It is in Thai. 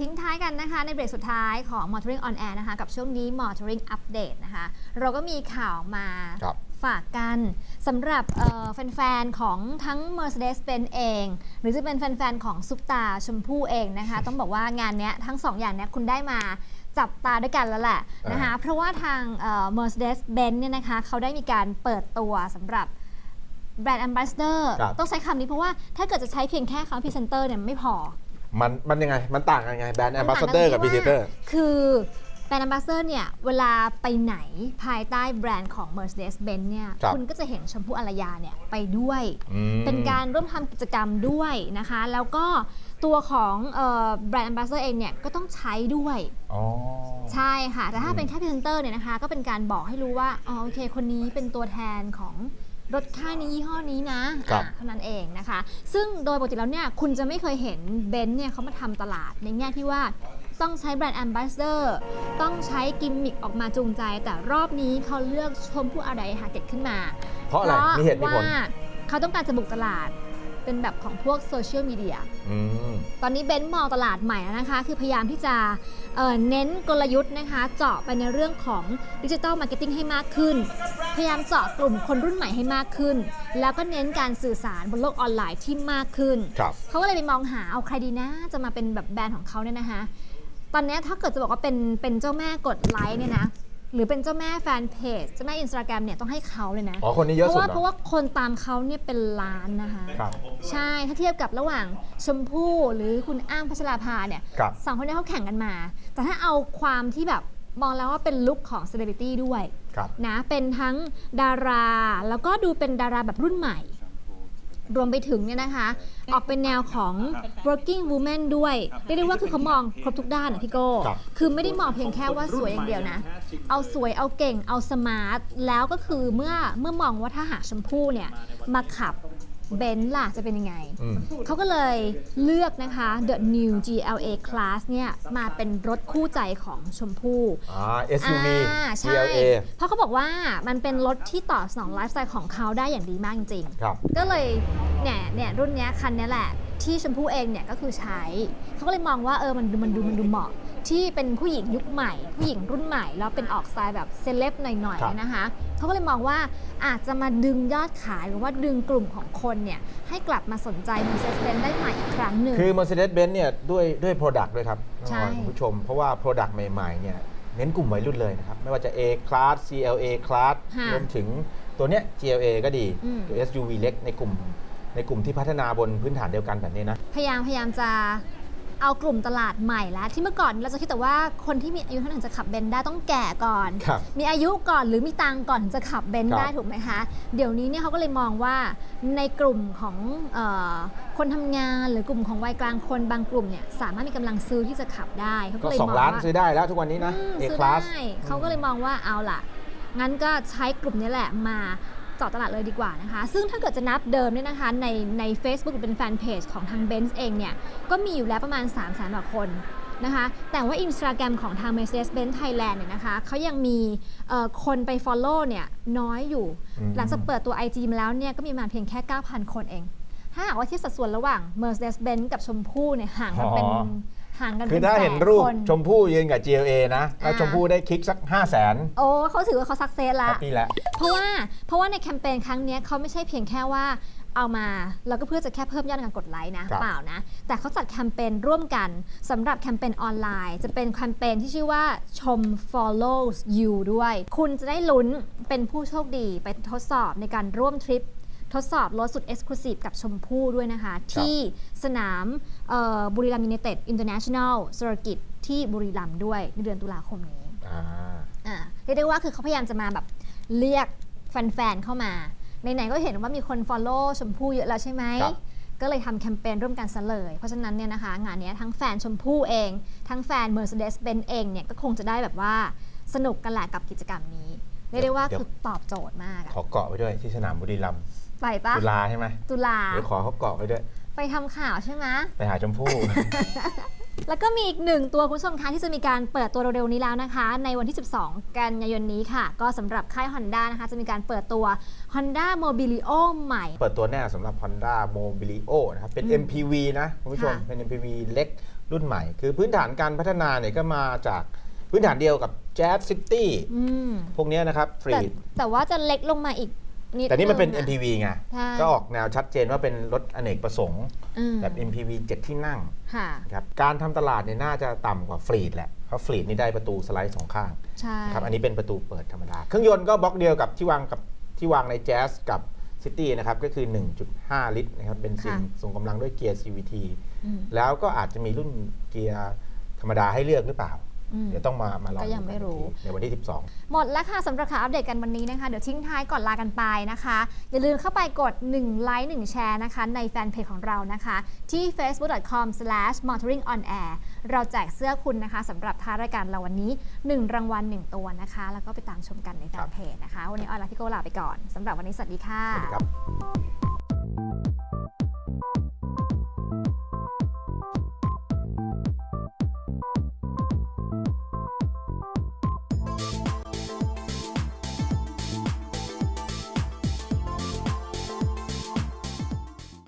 ทิ้งท้ายกันนะคะ ในเบรกสุดท้ายของ Motoring on Air นะคะ กับช่วงนี้ Motoring Update นะคะ เราก็มีข่าวมาครับฝากกันสำหรับเอ่อแฟนๆ ของทั้ง Mercedes-Benz เอง หรือจะเป็นแฟนๆ ของซุปตาชมพู่เองนะคะ ต้องบอกว่างานเนี้ยทั้งสองอย่างเนี้ยคุณได้มาจับตาด้วยกันแล้วแหละนะคะ เพราะว่าทางเอ่อ Mercedes-Benz เนี่ยนะคะเขาได้มีการเปิดตัวสำหรับแบรนด์ Ambassador ครับต้องใช้คำนี้เพราะว่าถ้าเกิดจะใช้เพียงแค่คำพรีเซนเตอร์เนี่ยไม่พอ มันมันยังไง มันต่างกันยังไงแบรนด์แอมบาสต่างเดอร์ที่กับพรีเซนเตอร์ว่าคือแบรนด์ Ambassador เนี่ย เวลาไปไหนภายใต้แบรนด์ของ Mercedes-Benz เนี่ยครับคุณก็จะเห็นชมพู่อารยาเนี่ยไปด้วย อืม เป็นการร่วมทำกิจกรรมด้วยนะคะ แล้วก็ตัวของเอ่อแบรนด์ Ambassador เองเนี่ย ก็ต้องใช้ด้วย อ๋อ ใช่ค่ะ แต่ถ้าอืมเป็นแค่พรีเซนเตอร์เนี่ยนะคะ ก็เป็นการบอกให้รู้ว่า อ๋อ โอเค คนนี้เป็นตัวแทนของ รถค่ายนี้ยี่ห้อนี้นะครับ อะเท่านั้นเองนะคะ ซึ่งโดยปกติแล้วเนี่ยคุณจะไม่เคยเห็นเบนซ์เนี่ยเขามาทำตลาดในแง่ที่ว่าต้องใช้แบรนด์แอมบาสเดอร์ต้องใช้กิมมิคออกมาจูงใจ แต่รอบนี้เขาเลือกชมผู้อะไรหาเก็ตขึ้นมา เพราะอะไรมีเหตุมีผล ว่าเขาต้องการจะบุกตลาด เป็นแบบของพวกโซเชียลมีเดีย อืม ตอนนี้เบนซ์มองตลาดใหม่แล้วนะคะ คือพยายามที่จะเอ่อเน้นกลยุทธ์นะคะ เจาะไปในเรื่องของดิจิ t a ลมาร์เก็ตติ้งให้มากขึ้น พยายามเจาะกลุ่มคนรุ่นใหม่ให้มากขึ้น แล้วก็เน้นการสื่อสารบนโลกออนไลน์ที่มากขึ้น ครับ เขาก็เลยไปมองหาเอาใครดีนะจะมาเป็นแบบแบรนด์ของเขาเนี่ยนะคะ ตอนนี้ถ้าเกิดจะบอกว่าเป็นเป็นเจ้าแม่กดไลค์เนี่ยนะ หรือเป็นเจ้าแม่แฟนเพจเจ้าแม่อินสตาแกรมเนี่ยต้องให้เขาเลยนะ อ๋อ คนนี้เยอะเพราะสุดว่าเหรเพราะอว่าคนตามเขาเนี่ยเป็นล้านนะคะ ครับ ใช่ถ้าเทียบกับระหว่างชมพู่หรือคุณอ้ามพัชราภาเนี่ยครับ สองคนนี้เขาแข่งกันมา แต่ถ้าเอาความที่แบบมองแล้วว่าเป็นลุคของเซเลบริตี้ด้วยครับ นะเป็นทั้งดารา แล้วก็ดูเป็นดาราแบบรุ่นใหม่ รวมไปถึงเนี่ยนะคะ ออกเป็นแนวของ working woman ด้วยเรียกได้ว่าคือเขามองครบทุกด้านนะพี่โก้ครับคือไม่ได้มองเพียงแค่ว่าสวยอย่างเดียวนะ เอาสวยเอาเก่งเอาสมาร์ท แล้วก็คือเมื่อเมื่อมองว่าถ้าหากชมพู่เนี่ยมาขับ เบนซ์ล่ะจะเป็นยังไงอืมเขาก็เลยเลือกนะคะ The New GLA Class เนี่ยมาเป็นรถคู่ใจของชมพู่อ่า SUV อ่าใช่ GLA เพราะเขาบอกว่ามันเป็นรถที่ตอบสนองไลฟ์สไตล์ของเขาได้อย่างดีมากจริงครับๆก็เลยเนี่ยเนี่ยรุ่นเนี้ยคันเนี้ยแหละ ที่ชมพู่เองเนี่ยก็คือใช้ เขาก็เลยมองว่าเออมันดูมันดูมันดูเหมาะ ที่เป็นผู้หญิงยุคใหม่ ผู้หญิงรุ่นใหม่ แล้วเป็นออกสไตล์แบบเซเลบหน่อยครับๆนะคะเขาก็เลยมองว่าอาจจะมาดึงยอดขายหรือว่าดึงกลุ่มของคนเนี่ยให้กลับมาสนใจ Mercedes-Benz ได้ใหม่อีกครั้งหนึ่ง คือ Mercedes-Benz เนี่ยด้วยด้วย Product ด้วยครับใช่คุณผู้ชม เพราะว่า Product ใหม่ๆเนี่ยเน้นกลุ่มวัยรุ่นเลยนะครับ ไม่ว่าจะ A Class CLA Class ค่ะรวมถึงตัวเนี้ย GLA ก็ดีอืมตัว SUV เล็กในกลุ่มในกลุ่มที่พัฒนาบนพื้นฐานเดียวกันแบบนี้นะ พยายามพยายามจะ เอากลุ่มตลาดใหม่แล้วที่เมื่อก่อนเราจะคิดแต่ว่าคนที่มีอายุเท่านั้นถึงจะขับเบนซ์ได้ต้องแก่ก่อน ครับ มีอายุก่อนหรือมีตังค์ก่อนถึงจะขับเบนซ์ครับได้ถูกไหมคะ เดี๋ยวนี้เนี่ยเขาก็เลยมองว่าในกลุ่มของเออคนทำงานหรือกลุ่มของวัยกลางคนบางกลุ่มเนี่ยสามารถมีกำลังซื้อที่จะขับได้เขาก็ก็เลยมอง2ล้านว่า ซื้อได้แล้วทุกวันนี้นะ อืม A ซื้อ Class ได้เขาก็เลยมองว่าเอาล่ะ งั้นก็ใช้กลุ่มนี้แหละมา เจาะตลาดเลยดีกว่านะคะ ซึ่งถ้าเกิดจะนับเดิมเนี่ยนะคะในใน Facebook หรือเป็นแฟนเพจของทาง Benz เองเนี่ยก็มีอยู่แล้วประมาณ 3 0 0 0 0 0กว่าคนนะคะแต่ว่า Instagram ของทาง Mercedes-Benz Thailand เนี่ยนะคะเขายังมีเอ่อคนไป Follow เนี่ยน้อยอยู่อืมหลังจากเปิดตัว IG มาแล้วเนี่ยก็มีประมาณเพียงแค่ 9,000 คนเอง ถ้าหากว่าเที่สัดส่วนระหว่าง Mercedes-Benz กับชมพู่เนี่ยห่างกันเป็นอ๋อ ห่างกันคือเป็นถ้าแสเห็นนรูปคนชมพู่ยืนกับ GLA นะแล้วอ่าชมพู่ได้คลิกสัก 5 0 0 0 0นโอ้เขาถือว่าเขาสักเซสแฮละปปี้แล้วเพราะว่าเพราะว่าในแคมเปญครั้งเนี้ยเขาไม่ใช่เพียงแค่ว่าเอามาแล้วก็เพื่อจะแค่เพิ่มยอดการกดไลค์นะครับเปล่านะ แต่เขาจัดแคมเปญร่วมกันสำหรับแคมเปญออนไลน์ จะเป็นแคมเปญที่ชื่อว่าชม follows you ด้วย คุณจะได้ลุ้นเป็นผู้โชคดีไปทดสอบในการร่วมทริป ทดสอบรถสุด Exclusive กับชมพู่ด้วยนะคะ ที่สนามเอ่อบุรีรัมย์ยูเนเต็ดอินเตอร์เนชั่นแนลเซอร์กิตที่บุรีรัมย์ด้วยในเดือนตุลาคมนี้อ่าอ่าเรียกได้ว่าคือเขาพยายามจะมาแบบเรียกแฟนๆเข้ามาไหนๆก็เห็นว่ามีคน Follow ชมพู่เยอะแล้วใช่ไหมครับก็เลยทำแคมเปญร่วมกันซะเลย เพราะฉะนั้นเนี่ยนะคะ งานเนี้ยทั้งแฟนชมพู่เอง ทั้งแฟน Mercedes-Benz เองเนี่ยก็คงจะได้แบบว่าสนุกกันแหละกับกิจกรรมนี้เรียกได้ว่าเดี๋ยวคือตอบโจทย์มากอะขอเกาะไว้ด้วยที่สนามบุรีรัมย์ ไปปะตุลาใช่ไหมตุลา เดี๋ยวขอเขาเกาะไว้ด้วย ไปทำข่าวใช่ไหมไปหาชมพู่ แล้วก็มีอีกหนึ่งตัวคุณผู้ชมคะที่จะมีการเปิดตัวเร็วๆนี้แล้วนะคะ ในวันที่ 12 กันยายนนี้ค่ะ ก็สำหรับค่าย Honda นะคะ จะมีการเปิดตัว Honda Mobilio ใหม่ เปิดตัวแน่สำหรับ Honda Mobilio นะครับ เป็นอืม MPV นะคุณผู้ชม ค่ะ เป็น MPV เล็กรุ่นใหม่ คือพื้นฐานการพัฒนาเนี่ยก็มาจากพื้นฐานเดียวกับ Jazz City อืมพวกเนี้ยนะครับฟรีแต่ดแต่ว่าจะเล็กลงมาอีก นิดแต่นี่มันเป็น งอะ MPV ไง ใช่ ก็ออกแนวชัดเจนว่าเป็นรถอเนกประสงค์ อืมแบบ MPV 7 ที่นั่งค่ะครับการทำตลาดเนี่ยน่าจะต่ำกว่าฟรีดแหละ เพราะฟรีดนี่ได้ประตูสไลด์สองข้างใช่นะครับอันนี้เป็นประตูเปิดธรรมดา เครื่องยนต์ก็บล็อกเดียวกับที่วางกับที่วางใน Jazz กับ City นะครับ ก็คือ 1.5 ลิตรนะครับเป็นซินส่งกำลังด้วยเกียร์ CVT อืมแล้วก็อาจจะมีรุ่นเกียร์ธรรมดาให้เลือกหรือเปล่าอืม เดี๋ยวต้องมามาลองก็ยังไม่รู้ดูกันอีกทีในวันที่ 12 หมดแล้วค่ะสำหรับข่าวอัปเดตกันวันนี้นะคะ เดี๋ยวทิ้งท้ายก่อนลากันไปนะคะ อย่าลืมเข้าไปกด1ไลค์1แชร์นะคะ ในแฟนเพจของเรานะคะ ที่ facebook.com/motoringonair เราแจกเสื้อคุณนะคะสำหรับท้ายรายการเราวันนี้ 1 รางวัล 1 ตัวนะคะ แล้วก็ไปตามชมกันในแฟนเพจนะคะ วันนี้ออนไลน์พี่โก้ลาไปก่อนสำหรับวันนี้สวัสดีค่ะสวัสดีครับ